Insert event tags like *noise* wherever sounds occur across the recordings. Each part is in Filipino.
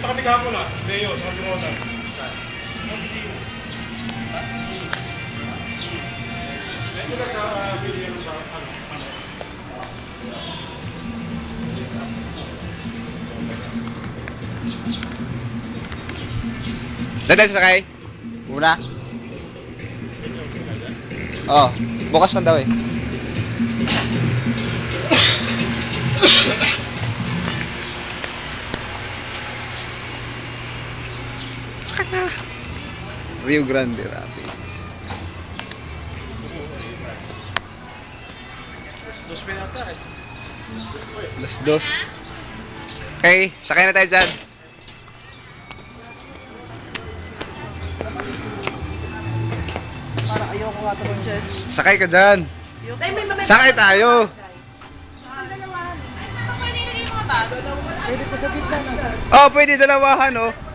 Kita kami kahapon ah. Leo, sa Roda. Ito na sa ah, video ng ano, ano. Dadal sakay? Una? Oo. Oh, bukas na daw eh. Rio Grande Rapids. Dos pinata eh. Las dos. Okay, sakay na tayo dyan. Para ayoko nga ito. Sakay ka dyan. Sakay tayo. Pwede ko sa gitna na. Oh, pwede dalawahan oh.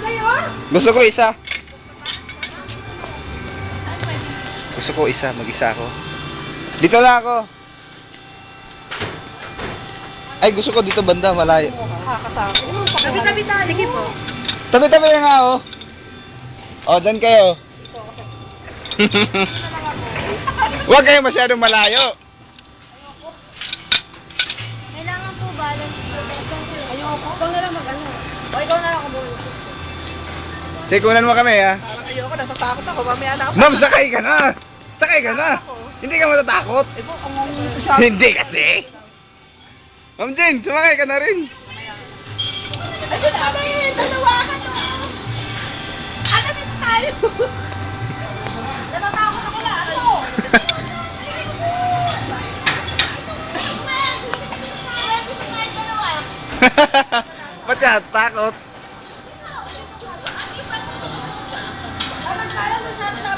Na! Gusto ko isa. Gusto ko isa, mag-isa ako. Dito lang ako. Ay, gusto ko dito banda, malayo. Tabi-tabi tayo. Sige po. Tabi-tabi na nga, oh. Oh, dyan kayo. *laughs* Huwag kayo masyadong malayo. Kailangan po balance. Ayoko. Ikaw na lang mag-ano. Sikunan mo kami, ha. Parang ayoko, natatakot ako. Mamaya na ako. Ma'am, sakay ka na. Sakay ka na. Hindi ka matatakot. Eh, po, ang siya. Hindi kasi. Ma'am Jen, sumakay ka na rin. Ayun na, eh, dalawa ka to. Ano dito tayo? Natatakot ako na. Ano? *laughs* Ba't ka takot? 他他